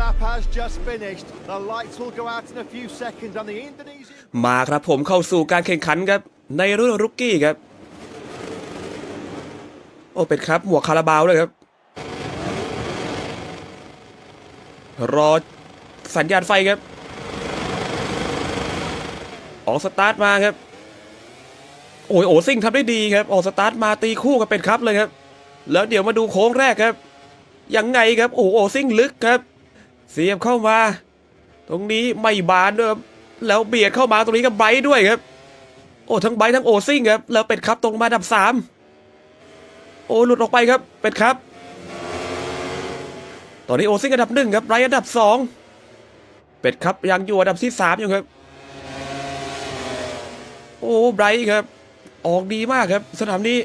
lap has just finished. The lights will go out in a few seconds, and the Indonesian. มาครับผมเข้าสู่การแข่งขันครับ ในรุ่นรุกกี้ครับ โอ้เป็ดครับหมวกคาราบาวด้วยครับ รอสัญญาณไฟครับ ออกสตาร์ทมาครับ โอ้ยโอซิ่งทำได้ดีครับ ออกสตาร์ทมาตีคู่กับเป็ดครับเลยครับ แล้วเดี๋ยวมาดูโค้งแรกครับยังไงครับ โอ้โหโอซิ่งลึกครับ เสียบเข้ามา ตรงนี้ไม่บานด้วยครับแล้วเบียดเข้ามาตรงนี้ก็ไบรด้วยครับ โอ้ทั้งไบรทั้งโอซิ่งครับแล้วเป็ดครับตรงมาดับสามโอ้หลุดออกไปครับ เป็ดครับ ตอนนี้โอซิ่งอันดับหนึ่งครับไรอันดับสองเป็ดครับยังอยู่อันดับที่สามอยู่ครับ โอ้ไบรท์ครับ ออกดีมากครับ สนามนี้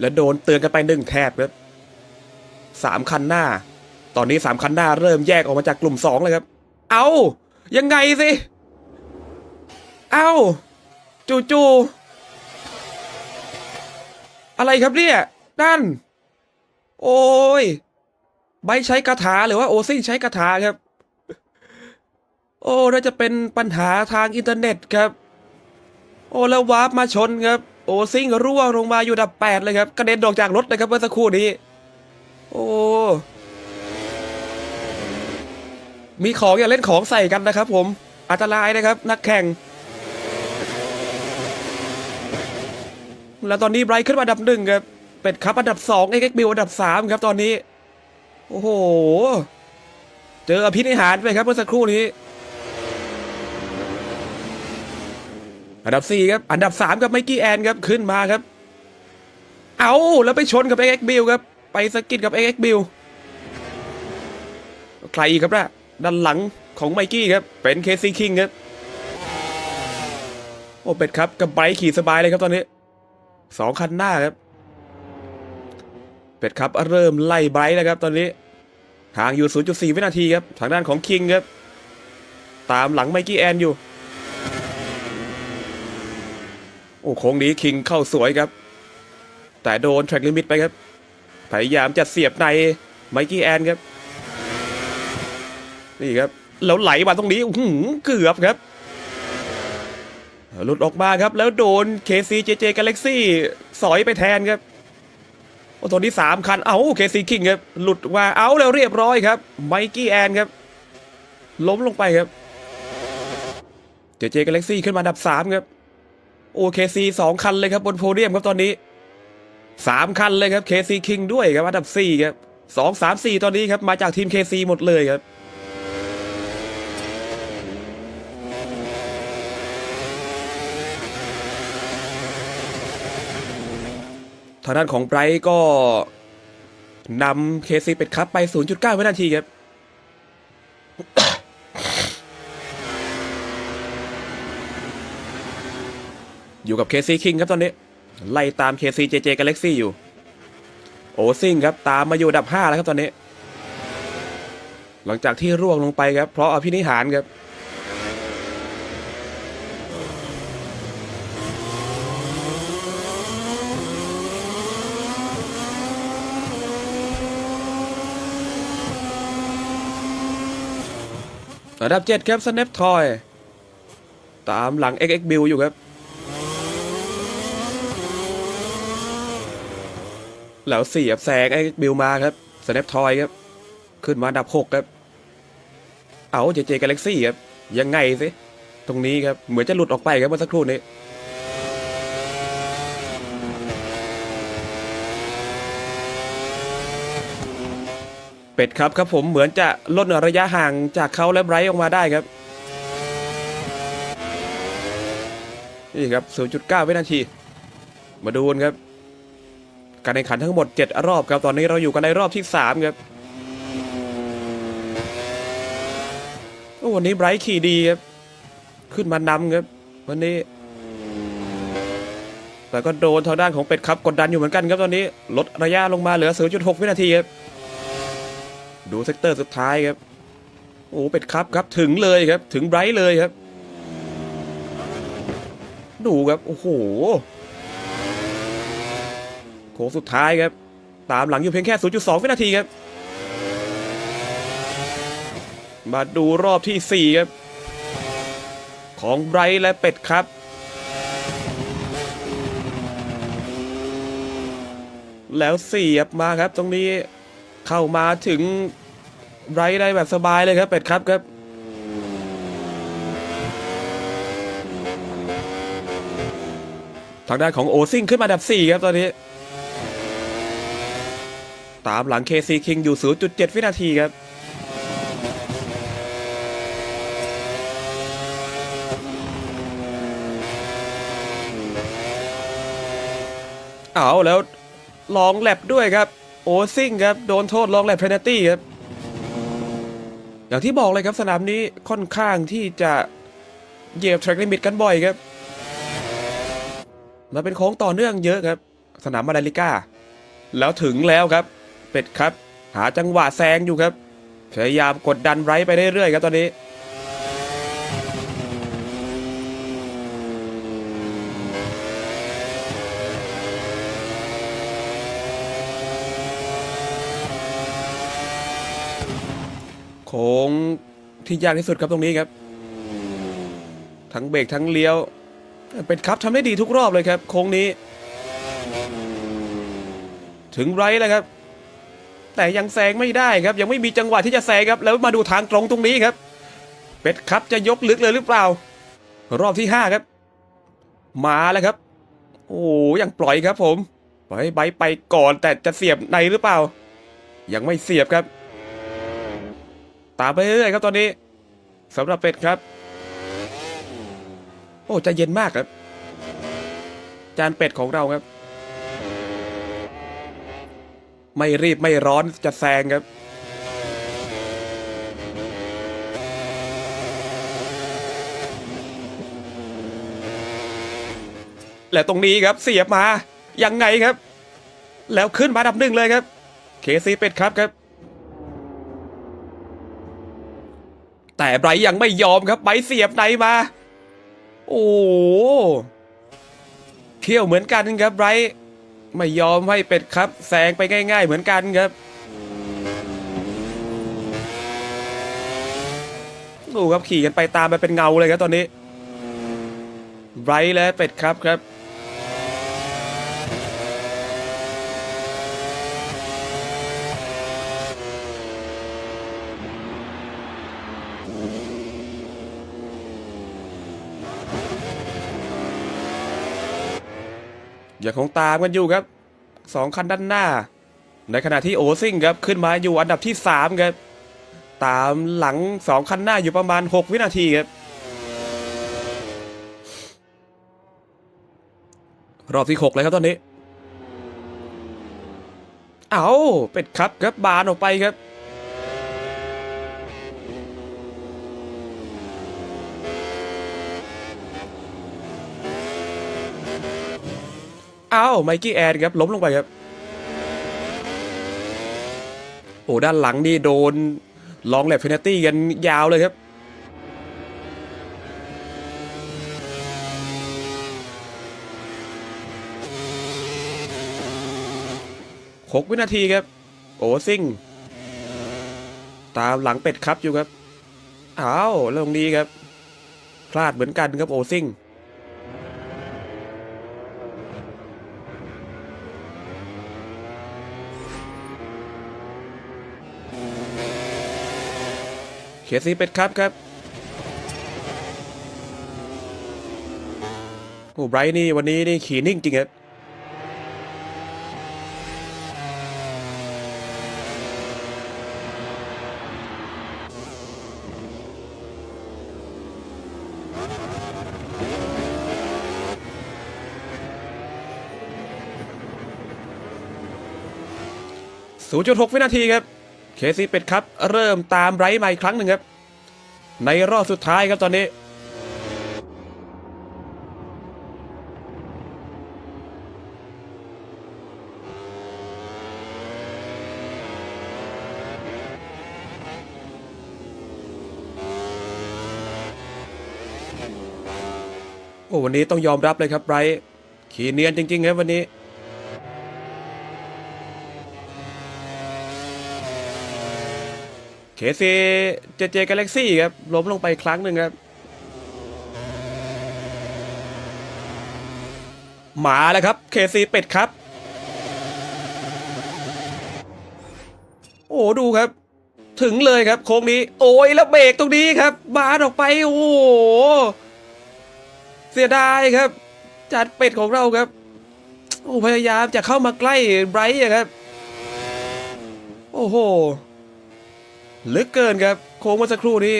แล้วโดนเตือนกันไปหนึ่งแถบครับ สามคันหน้า ตอนนี้สามคันหน้าเริ่มแยกออกมาจากกลุ่มสองเลยครับ เอายังไงสิ เอาจูจูอะไรครับเนี่ยนั่น โอ้ย ใบใช้คาถาหรือว่าโอซิ่งใช้คาถาครับ โอ้น่าจะเป็นปัญหาทางอินเทอร์เน็ตครับ โอ้แล้ววาร์ปมาชนครับ โอซิ่งร่วงลงมาอยู่ดับแปดเลยครับ กระเด็นออกจากรถเลยครับเมื่อสักครู่นี้ โอ้มีของอย่าเล่นของใส่กันนะครับ ผมอันตรายนะครับ นักแข่ง แล้วตอนนี้ไบรท์ขึ้นมาอันดับหนึ่งครับเป็ดครับอันดับสองเอ็กบิวอันดับสามครับตอนนี้ โอ้โห เจออภินิหารไปครับเมื่อสักครู่นี้ อันดับสี่ครับ อันดับสามกับไมกี้แอนครับขึ้นมาครับ เอาแล้วไปชนกับ x อ็กบิวครับ ไปสกิดกับ x อ็กบิวใครอีกครับนะด้านหลังของไมกี้ครับ เป็นเคซี่คิงครับ โอ้เป็ดครับกับไบขี่สบายเลยครับตอนนี้สองคันหน้าครับ เป็ดครับเริ่มไล่ไบร์แล้วครับตอนนี้ห่างอยู่ 0.4 วินาทีครับ ทางด้านของคิงครับ ตามหลังไมกี้แอนอยู่ โอ้โค้งนี้คิงเข้าสวยครับ แต่โดนแทร็กลิมิตไปครับ พยายามจะเสียบในไมกี้แอนครับ นี่ครับ แล้วไหลมาตรงนี้หือเกือบครับ หลุดออกมาครับ แล้วโดน KCJJ Galaxy สอยไปแทนครับโอ้ตัวนี้สามคัน เอา KC King ครับ หลุดมาเอาแล้วเรียบร้อยครับ ไมกี้แอนครับ ล้มลงไปครับ JJ Galaxy ขึ้นมาดับสามครับ โอเคซีสองคันเลยครับบนโพเดียมครับตอนนี้ สามคันเลยครับเคซีคิงด้วยครับอันดับสี่ครับสองสามสี่ตอนนี้ครับมาจากทีมเคซีหมดเลยครับทางด้านของไบรท์ก็นำเคซีเป็ดครับไป 0.9 วินาทีครับ อยู่กับ KC King ครับตอนนี้ ไล่ตาม KC JJ Galaxy อยู่ โอซิงครับตามมาอยู่อันดับ 5 แล้วครับตอนนี้ หลังจากที่ร่วงลงไปครับ เพราะอภินิหารครับอันดับ 7 ครับ Snap Toy ตามหลัง XX Bill อยู่ครับ แล้วเสียบแซงไอ้บิลมาครับสแนปทอยครับ ขึ้นมาดับหกครับ เอาเจเจกาแล็กซี่ครับ ยังไงสิ ตรงนี้ครับ เหมือนจะหลุดออกไปครับเมื่อสักครู่นี้เป็ดครับครับผมเหมือนจะลดระยะห่างจากเขาและไบรท์ออกมาได้ครับ นี่ครับ 0.9 วินาที มาดูกันครับ การแข่งขันทั้งหมด 7 รอบครับ ตอนนี้เราอยู่กันในรอบที่ 3 ครับโอ้วันนี้ไบรท์ขี่ดีครับ ขึ้นมานำครับ วันนี้ แต่ก็โดนทางด้านของเป็ดครับกดดันอยู่เหมือนกันครับตอนนี้ลดระยะลงมาเหลือ 0.6 วินาทีครับ ดูเซกเตอร์สุดท้ายครับ โอ้เป็ดครับครับถึงเลยครับ ถึงไบรท์เลยครับ ดูครับ โอ้โห โค้งสุดท้ายครับ ตามหลังอยู่เพียงแค่ 0.2 วินาทีครับ มาดูรอบที่ 4 ครับ ของไบรท์และเป็ดครับ แล้วเสียบมาครับ ตรงนี้เข้ามาถึงไบรท์ได้แบบสบายเลยครับ เป็ดครับครับทางด้านของโอซิงขึ้นมาดับ 4 ครับตอนนี้ ตามหลัง KC King อยู่ 0.7 วินาทีครับเอาแล้วลองแลบด้วยครับ โอซิงครับ โดนโทษลองแลบเพน a ตี้ครับ อย่างที่บอกเลยครับสนามนี้ค่อนข้างที่จะเหยียบ track limit กันบ่อยครับ แล้วเป็นโค้งต่อเนื่องเยอะครับ สนามมาดาลิก้า แล้วถึงแล้วครับ เป็ดครับ หาจังหวะแซงอยู่ครับ พยายามกดดันไรท์ไปเรื่อยๆครับตอนนี้โค้งที่ยากที่สุดครับตรงนี้ครับ ทั้งเบรกทั้งเลี้ยว เป็นครับทำได้ดีทุกรอบเลยครับ โค้งนี้ ถึงไรแล้วครับ แต่ยังแซงไม่ได้ครับ ยังไม่มีจังหวะที่จะแซงครับ แล้วมาดูทางตรงตรงนี้ครับเป็ดครับจะยกลึกเลยหรือเปล่า รอบที่ห้าครับมาแล้วครับ โอ้ยังปล่อยครับ ผมปล่อยให้ไบไปก่อนแต่จะเสียบในหรือเปล่า ยังไม่เสียบครับ ตามไปเรื่อยครับตอนนี้สำหรับเป็ดครับ โอ้ใจเย็นมากครับ จานเป็ดของเราครับ ไม่รีบไม่ร้อนจะแซงครับ และตรงนี้ครับเสียบมา ยังไงครับ แล้วขึ้นมาดับหนึ่งเลยครับ เคซีเป็ดครับครับ แต่ไบรท์ยังไม่ยอมครับไบเสียบในมา โอ้เที่ยวเหมือนกันครับไบรท์ ไม่ยอมให้เป็ดครับแซงไปง่ายๆเหมือนกันครับ ดูครับขี่กันไปตามไปเป็นเงาเลยครับตอนนี้ ไบรท์และเป็ดครับครับ ยังคงตามกันอยู่ครับสองคันด้านหน้า ในขณะที่โอซิงครับขึ้นมาอยู่อันดับที่สามครับตามหลังสองคันหน้าอยู่ประมาณ 6 วินาทีครับรอบที่ 6 เลยครับตอนนี้ เอาเป็ดครับครับบานออกไปครับ อ้าวไมกี้แอนครับล้มลงไปครับโอ้ด้านหลังนี่โดนลองแลบเพนตี้กันยาวเลยครับหกวินาทีครับโอ้ซิงตามหลังเป็ดครับอยู่ครับอ้าวลงนี้ครับ พลาดเหมือนกันครับโอซิง ซีเป็ดครับครับโอ้ไบรท์นี่วันนี้นี่ขี่นิ่งจริงครับ0.6 วินาทีครับ ซีเป็ดครับ เริ่มตามไรท์มาอีกครั้งหนึ่งครับ ในรอบสุดท้ายครับตอนนี้ โอ้วันนี้ต้องยอมรับเลยครับไบรท์ขี่เนียนจริงๆครับวันนี้ ซีเจเจกาแล็กซี่ครับล้มลงไปครั้งหนึ่งครับมาแล้วครับเคซีเป็ดครับ โอ้ดูครับ ถึงเลยครับ โค้งนี้ โอ้ยแล้วเบรกตรงนี้ครับ บานออกไป โอ้โหเสียดายครับ จัดเป็ดของเราครับ โอ้พยายามจะเข้ามาใกล้ไบรท์ครับ โอ้โห ลึกเกินครับ โค้งเมื่อสักครู่นี้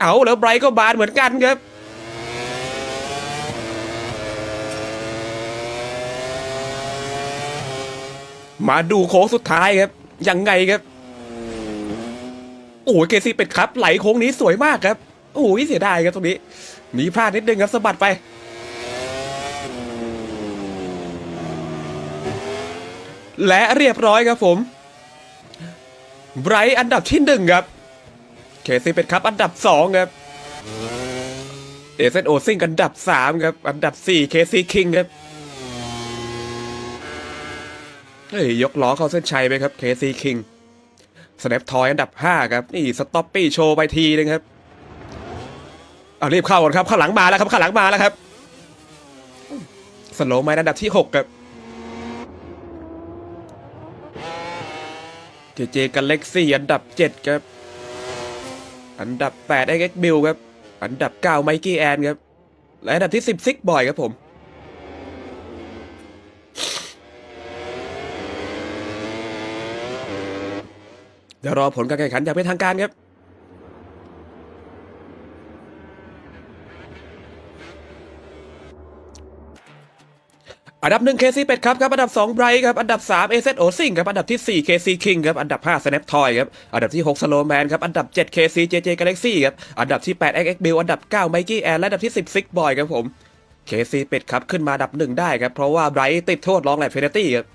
เอาแล้วไบรท์ก็บานเหมือนกันครับ มาดูโค้งสุดท้ายครับ ยังไงครับ โอ้ยเกซีเป็ดครับ ไหลโค้งนี้สวยมากครับ โอ้ยเสียดายครับตรงนี้ มีพลาดนิดนึงครับสะบัดไปและเรียบร้อยครับผม ไบรท์อันดับที่หนึ่งครับเคซีเป็ดครับอันดับสองครับเอเซนโอซิงอันดับสามครับ อันดับสี่เคซีคิงครับเฮ้ยยกล้อเข้าเส้นชัยไปครับ KC King สแนปทอยอันดับ5ครับ นี่สต็อปปี้โชว์ไปทีนึงครับเอารีบเข้าก่อนครับข้างหลังมาแล้วครับข้างหลังมาแล้วครับสโลว์ไมล์อันดับที่6ครับ เจเจกันเล็กซี่อันดับ 7 ครับ อันดับ8 x b i l ครับ อันดับ 9 ไมกี้แอนครับ และอันดับที่ 10 ซิกบอยครับผมเดี๋ยวรอผลการแข่งขันอย่างเป็นทางการครับ นดับหนึ่ง KC เป็ดครับครับ อันดับ2 Bright ครับ อันดับ3 AZ o s i n g ครับ อันดับที่4 KC King ครับ อันดับ5 Snap Toy ครับ อันดับที่6 Slow Man ครับ อันดับ7 KC JJ Galaxy ครับ อันดับที่8 XX Bill อันดับ9 Mikey a n และอันดับที่10 Six Boy ครับผม KC เป็ดครับขึ้นมาอันดับหนึ่งได้ครับเพราะว่า Bright ติดโทษลองแลบเพนตี้ครับ